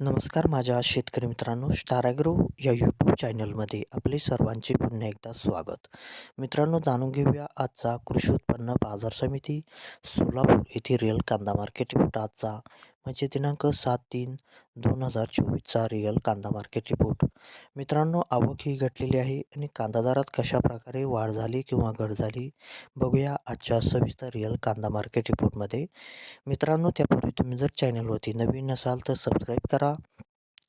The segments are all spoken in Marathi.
नमस्कार माझ्या शेतकरी मित्रांनो स्टाराग्रो या यूट्यूब चॅनलमध्ये आपले सर्वांचे पुन्हा एकदा स्वागत. मित्रांनो जाणून घेऊया आजचा कृषी उत्पन्न बाजार समिती सोलापूर येथे रेल कांदा मार्केट आजचा म्हणजे दिनांक सात तीन दोन हजार चोवीसचा रिअल कांदा मार्केट रिपोर्ट मित्रांनो आवक ही घटलेली आहे आणि कांदा दरात कशा प्रकारे वाढ झाली किंवा घट झाली बघूया आजच्या सविस्तर रिअल कांदा मार्केट रिपोर्टमध्ये मित्रांनो त्यापूर्वी तुम्ही जर चॅनलवरती नवीन असाल तर सबस्क्राईब करा.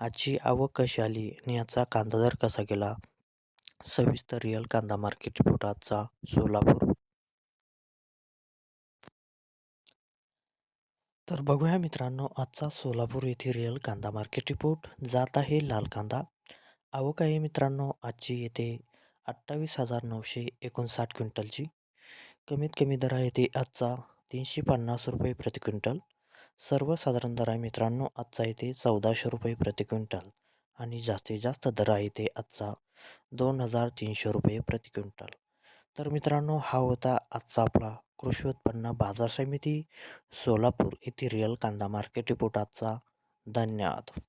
आजची आवक कशी आली आणि याचा कांदा दर कसा गेला? सविस्तर रिअल कांदा मार्केट रिपोर्ट आजचा सोलापूर. तर बघूया मित्रांनो आजचा सोलापूर येथे रिअल कांदा मार्केट रिपोर्ट. जात आहे लाल कांदा. आवक आहे मित्रांनो आजची येथे अठ्ठावीस हजार नऊशे एकोणसाठ क्विंटलची. कमीत कमी दर आहे ते आजचा तीनशे पन्नास रुपये प्रति क्विंटल. सर्वसाधारण दर आहे मित्रांनो आजचा येते चौदाशे रुपये प्रति क्विंटल आणि जास्तीत जास्त दर आहे ते आजचा दोन हजार तीनशे रुपये प्रति क्विंटल. तर मित्रांनो हा होता आजचा आपला कृषी उत्पन्न बाजार समिती सोलापूर येथे रिअल कांदा मार्केट रिपोर्ट आजचा. धन्यवाद.